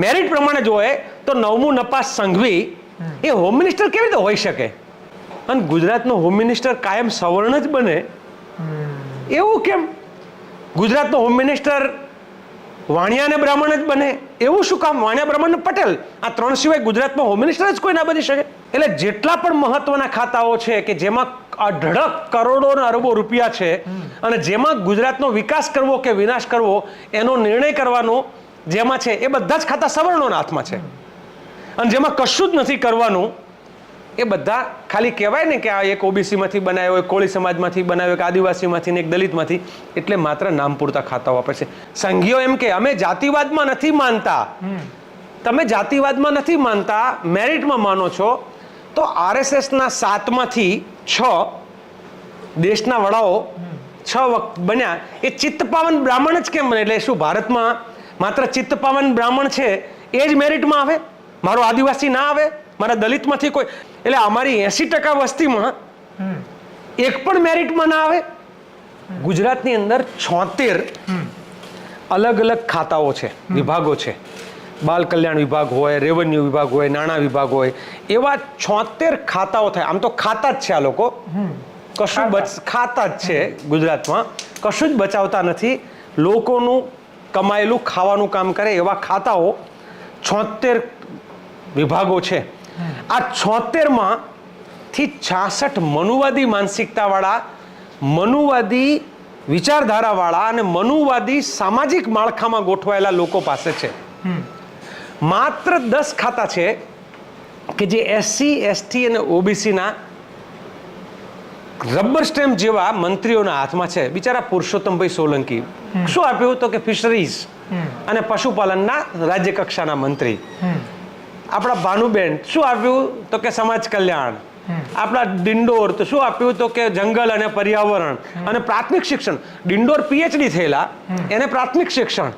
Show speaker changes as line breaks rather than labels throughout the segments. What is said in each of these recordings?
Merit પ્રમાણે જોઈએ તો નવમું નપાસ સંઘવી એ હોમ મિનિસ્ટર કેવી રીતે હોઈ શકે? અને ગુજરાતનો હોમ મિનિસ્ટર કાયમ સવર્ણ જ બને. એવું કેમ? ગુજરાતનો હોમ મિનિસ્ટર વાણિયાને બ્રાહ્મણ જ બને. એવું શું કામ? વાણિયા બ્રાહ્મણ પટેલ? આ ત્રણ સિવાય ગુજરાતમાં હોમ મિનિસ્ટર જ કોઈ ના બની શકે? એટલે જેટલા પણ મહત્વના ખાતાઓ છે કે જેમાં અઢળક કરોડો અરબો રૂપિયા છે અને જેમાં ગુજરાતનો વિકાસ કરવો કે વિનાશ કરવો એનો નિર્ણય કરવાનો જેમાં છે એ બધા જ ખાતા સવર્ણોના હાથમાં છે. અને જેમાં કશું જ નથી કરવાનું, એ બધા ખાલી કહેવાય ને કે આ એક ઓબીસીમાંથી બનાવ્યો, એક કોળી સમાજમાંથી બનાવ્યો, એક આદિવાસીમાંથી ને એક દલિતમાંથી, એટલે માત્ર નામ પૂરતા ખાતાઓ આપે છે. સંઘીઓ એમ કે, અમે જાતિવાદમાં નથી માનતા. તમે જાતિવાદમાં નથી માનતા, મેરિટમાં માનો છો, તો આરએસએસના સાતમાંથી છ દેશના વડાઓ છ વખત બન્યા. એ ચિત્તપાવન બ્રાહ્મણ જ કેમ બને? એટલે શું, ભારતમાં માત્ર ચિત્ત પાવન બ્રાહ્મણ છે એ જ મેરિટમાં આવે? મારો આદિવાસી ના આવે? મારા દલિતમાંથી કોઈ? એટલે અમારી એસી ટકા વસ્તીમાં એક પણ મેરિટમાં ના આવે? ગુજરાતની અંદર છોતેર અલગ અલગ ખાતાઓ છે વિભાગો છે. બાલ કલ્યાણ વિભાગ હોય રેવન્યુ વિભાગ હોય નાણાં વિભાગ હોય એવા છોતેર ખાતાઓ થાય. આમ તો ખાતા જ છે આ લોકો. કશું બચ ખાતા જ છે ગુજરાતમાં. કશું જ બચાવતા નથી. લોકોનું કમાયેલું ખાવાનું કામ કરે એવા ખાતાઓ છોતેર વિભાગો છે. આ છોતેરમાં થી છાસઠ મનુવાદી માનસિકતાવાળા મનુવાદી વિચારધારાવાળા અને મનુવાદી સામાજિક માળખામાં ગોઠવાયેલા લોકો પાસે છે. માત્ર દસ ખાતા છે કે જે એસસી એસટી અને ઓબીસીના રબર સ્ટેમ્પ જેવા મંત્રીઓના હાથમાં છે. બિચારા પુરુષોત્તમભાઈ સોલંકી. શું આપ્યું તો કે ફિશરીઝ અને પશુપાલનના રાજ્ય કક્ષાના મંત્રી આપણા ભાનુબેન શું આપ્યું તો કે સમાજ કલ્યાણ? આપણા ડિંડોર તો શું આપ્યું તો કે જંગલ અને પર્યાવરણ? અને પ્રાથમિક શિક્ષણ. ડિંડોર પીએચડી થયેલા એને પ્રાથમિક શિક્ષણ.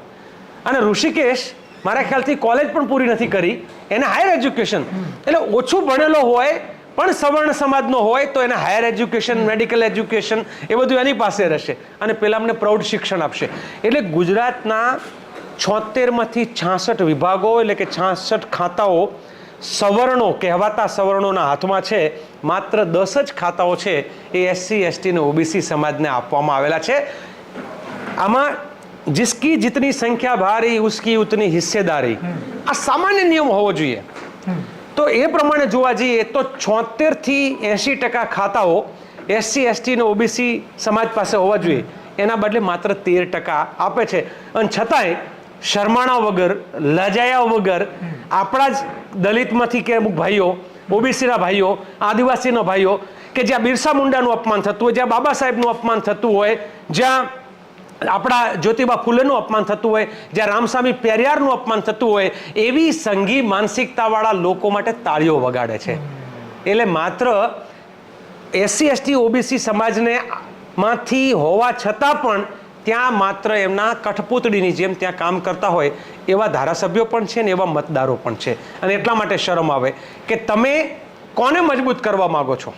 અને ઋષિકેશ મારા ખ્યાલથી કોલેજ પણ પૂરી નથી કરી. એને હાયર એજ્યુકેશન એટલે ઓછું ભણેલો હોય પણ સવર્ણ સમાજનો હોય તો એને હાયર એજ્યુકેશન મેડિકલ એજ્યુકેશન એ બધું એની પાસે રહેશે. અને પેલા અમને પ્રૌઢ શિક્ષણ આપશે. એટલે ગુજરાતના છોતેરમાંથી છાસઠ વિભાગો એટલે કે છાસઠ ખાતાઓ સવર્ણો, કહેવાતા સવર્ણોના હાથમાં છે. માત્ર દસ જ ખાતાઓ છે એ એસસી એસટી અને ઓબીસી સમાજને આપવામાં આવેલા છે. આમાં જિસકી જીતની સંખ્યા, ભારી, ઉસકી ઉતની હિસ્સેદારી. આ સામાન્ય નિયમ હોવો જોઈએ. તો એ પ્રમાણે જોવા જઈએ તો છોતેરથી એંશી ટકા ખાતાઓ એસસી, એસટી અને ઓબીસી સમાજ પાસે હોવા જોઈએ. એના બદલે માત્ર તેર ટકા આપે છે. અને છતાંય શરમાણા વગર, લજાયા વગર આપણા જ દલિતમાંથી કે અમુક ભાઈઓ, ઓબીસીના ભાઈઓ, આદિવાસીના ભાઈઓ કે જ્યાં બિરસા મુંડાનું અપમાન થતું હોય, જ્યાં બાબા સાહેબનું અપમાન થતું હોય, જ્યાં આપણા જ્યોતિબા ફૂલેનું અપમાન થતું હોય, જ્યાં રામસ્વામી પેરિયારનું અપમાન થતું હોય, એવી સંઘી માનસિકતાવાળા લોકો માટે તાળીઓ વગાડે છે. એટલે માત્ર એસસી, એસટી, ઓબીસી સમાજને માંથી હોવા છતાં પણ ત્યાં માત્ર એમના કઠપૂતળીની જેમ ત્યાં કામ કરતા હોય, એવા ધારાસભ્યો પણ છે ને એવા મતદારો પણ છે. અને એટલા માટે શરમ આવે કે તમે કોને મજબૂત કરવા માગો છો?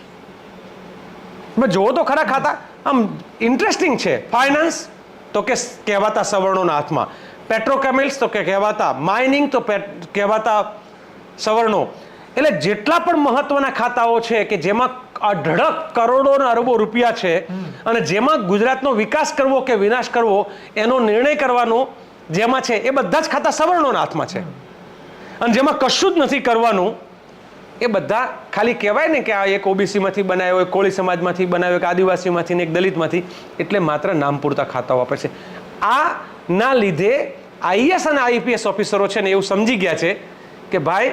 જોવો તો ખરા ખાતા, આમ ઇન્ટરેસ્ટિંગ છે. ફાઇનાન્સ તો કે કહેવાતા સવર્ણોના હાથમાં. પેટ્રોકેમિલ્સ તો કે કહેવાતા માઇનિંગ તો કહેવાતા સવર્ણો. એટલે જેટલા પણ મહત્વના ખાતાઓ છે કે જેમાં અઢળક કરોડો અરબો રૂપિયા છે અને જેમાં ગુજરાતનો વિકાસ કરવો કે વિનાશ કરવો એનો નિર્ણય કરવાનો જેમાં છે એ બધા જ ખાતા સવર્ણોના હાથમાં છે. અને જેમાં કશું જ નથી કરવાનું એ બધા ખાલી કહેવાય ને કે આ એક ઓબીસીમાંથી બનાવ્યો, એક કોળી સમાજમાંથી બનાવ્યો, એક આદિવાસીમાંથી ને એક દલિતમાંથી, એટલે માત્ર નામ પૂરતા ખાતાઓ આપે છે આ ના લીધે આઈએસ અને આઈપીએસ ઓફિસરો છે ને એવું સમજી ગયા છે કે ભાઈ,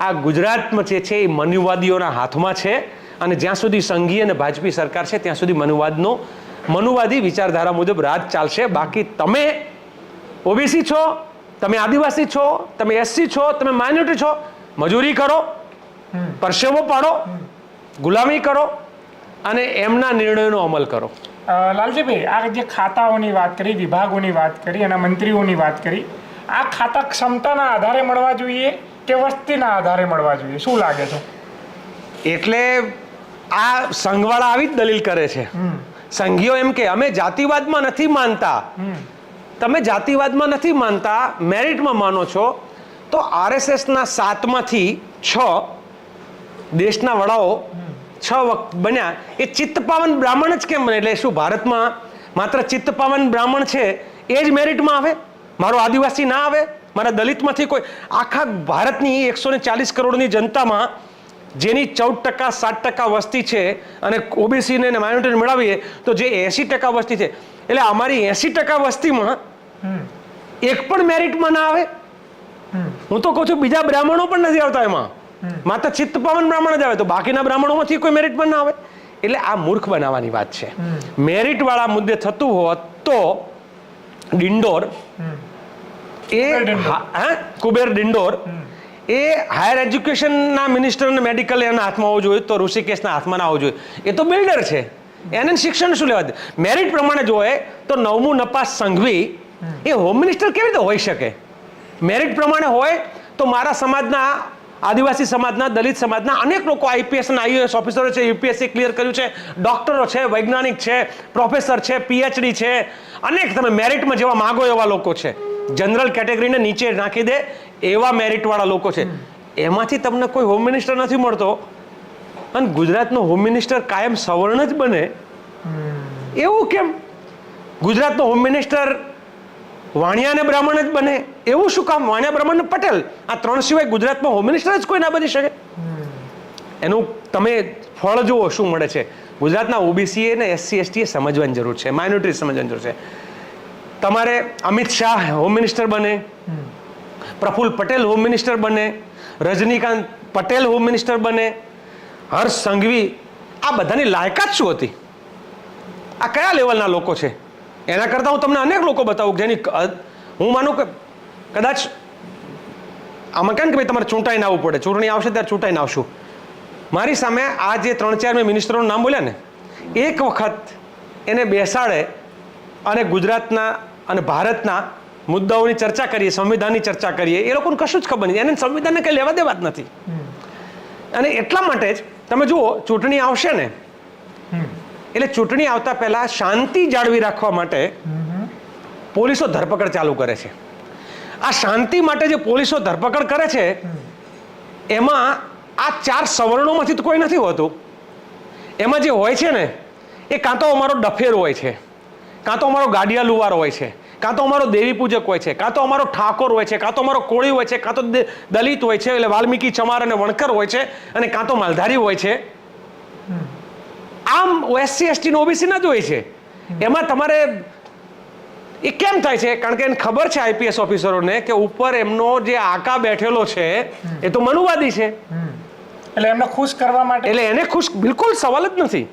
આ ગુજરાતમાં જે છે એ મનુવાદીઓના હાથમાં છે અને જ્યાં સુધી સંઘીય અને ભાજપી સરકાર છે, ત્યાં સુધી મનુવાદનો, મનુવાદી વિચારધારા મુજબ રાજ ચાલશે. બાકી તમે ઓબીસી છો, તમે આદિવાસી છો, તમે એસસી છો, તમે માઇનોરિટી છો, મજૂરી કરો. પરસેવો પાડો ગુલામી કરો અને એમના નિર્ણયનો અમલ કરો.
લાલજીભાઈ આ જે ખાતાઓની વાત કરી વિભાગોની વાત કરી અને મંત્રીઓની વાત કરી આ ખાતા ક્ષમતાના આધારે મળવા જોઈએ કે વસ્તીના આધારે મળવા જોઈએ? શું લાગે છે?
એટલે આ સંઘવાળા આવી જ દલીલ કરે છે. સંઘીઓ એમ કે અમે જાતિવાદમાં નથી માનતા. તમે જાતિવાદમાં નથી માનતા મેરિટમાં માનો છો તો આરએસએસના સાતમાંથી છ દેશના વડાઓ છ વખત બન્યા. એ ચિત્તપાવન બ્રાહ્મણ જ કેમ બને? એટલે શું ભારતમાં માત્ર ચિત્તપાવન બ્રાહ્મણ છે એ જ મેરિટમાં આવે? મારો આદિવાસી ના આવે? મારા દલિતમાંથી કોઈ? આખા ભારતની એકસો ને ચાલીસ કરોડની જનતામાં જેની ચૌદ ટકા સાત ટકા વસ્તી છે અને ઓબીસીને અને માઇનોરિટી મેળવીએ તો જે એસી ટકા વસ્તી છે. એટલે અમારી એસી ટકા વસ્તીમાં એક પણ મેરિટમાં ના આવે? હું તો કહું છું બીજા બ્રાહ્મણો પણ નથી આવતા એમાં. માત્ર ચિત્તપાવન બ્રાહ્મણ જ આવે તો બાકીના બ્રાહ્મણોમાંથી કોઈ મેરિટ પણ ના આવે. એટલે આ મૂર્ખ બનાવવાની વાત છે. મેરિટ વાળા મુદ્દે થતું હોત તો ડિંડોર એ
કુબેર ડિંડોર.
હા, કુબેર ડિંડોર એ હાયર એજ્યુકેશનના મિનિસ્ટર અને મેડિકલ એના હાથમાં હોવું જોઈએ તો ઋષિકેશના હાથમાં ના હોવું જોઈએ. એ તો બિલ્ડર છે. એને શિક્ષણ શું લેવા દે? મેરિટ પ્રમાણે જોઈએ તો નવમું નપાસ સંઘવી એ હોમ મિનિસ્ટર કેવી રીતે હોઈ શકે? મેરિટ પ્રમાણે હોય તો મારા સમાજના આદિવાસી સમાજના દલિત સમાજના અનેક લોકો આઈપીએસ અને આઈએએસ ઓફિસરો છે યુપીએસસી ક્લિયર કર્યું છે ડોક્ટરો છે વૈજ્ઞાનિક છે પ્રોફેસર છે પીએચડી છે અનેક તમે મેરિટમાં જેવા માગો એવા લોકો છે. જનરલ કેટેગરીને નીચે નાખી દે એવા મેરિટવાળા લોકો છે. એમાંથી તમને કોઈ હોમ મિનિસ્ટર નથી મળતો. અને ગુજરાતનો હોમ મિનિસ્ટર કાયમ સવર્ણ જ બને. એવું કેમ? ગુજરાતનો હોમ મિનિસ્ટર વાણિયા અને બ્રાહ્મણ જ બને. એવું શું કામ? વાણિયા બ્રાહ્મણ પટેલ. આ ત્રણ સિવાય ગુજરાતમાં હોમ મિનિસ્ટર જ કોઈ ના બની શકે? એનું તમે ફળ જુઓ શું મળે છે. ગુજરાતના ઓબીસી ને એસસી એસટી સમજવાની જરૂર છે. માઇનોરિટી સમજવાની જરૂર છે. તમારે અમિત શાહ હોમ મિનિસ્ટર બને. પ્રફુલ્લ પટેલ હોમ મિનિસ્ટર બને. રજનીકાંત પટેલ હોમ મિનિસ્ટર બને. હર્ષ સંઘવી આ બધાની લાયકાત શું હતી? આ કયા લેવલના લોકો છે? એના કરતાં હું તમને અનેક લોકો બતાવું જેની હું માનું કે કદાચ આમાં કેમ કે ભાઈ તમારે ચૂંટાઈને આવવું પડે. ચૂંટણી આવશે ત્યારે ચૂંટાઈને આવશું. મારી સામે આ જે ત્રણ ચાર મેં મિનિસ્ટરોનું નામ બોલ્યા ને એક વખત એને બેસાડે અને ગુજરાતના અને ભારતના મુદ્દાઓની ચર્ચા કરીએ સંવિધાનની ચર્ચા કરીએ એ લોકોને કશું જ ખબર નથી એને સંવિધાનને કંઈ લેવા દેવા જ નથી. અને એટલા માટે જ તમે જુઓ ચૂંટણી આવશે ને એટલે ચૂંટણી આવતા પહેલા શાંતિ જાળવી રાખવા માટે પોલીસો ધરપકડ ચાલુ કરે છે. આ શાંતિ માટે જે પોલીસો ધરપકડ કરે છે એમાં આ ચાર સવર્ણોમાંથી તો કોઈ નથી હોતું. એમાં જે હોય છે ને એ કાં તો અમારો ડફેર હોય છે કાં તો અમારો ગાડિયા લુવાર હોય છે કાં તો અમારો દેવી પૂજક હોય છે કાં તો અમારો ઠાકોર હોય છે કાં તો અમારો કોળી હોય છે કાં તો દલિત હોય છે એટલે વાલ્મીકી ચમાર અને વણકર હોય છે અને કાં તો માલધારી હોય છે. આમ એસસી એસટી ઓબીસી ના જ હોય છે. એમાં તમારે એ કેમ થાય છે? કારણ કે એને ખબર છે આઈપીએસ ઓફિસરોને કે ઉપર એમનો જે આકા બેઠેલો છે એ તો મનુવાદી છે.
એટલે એમને ખુશ કરવા માટે
એટલે એને ખુશ બિલકુલ સવાલ જ નથી.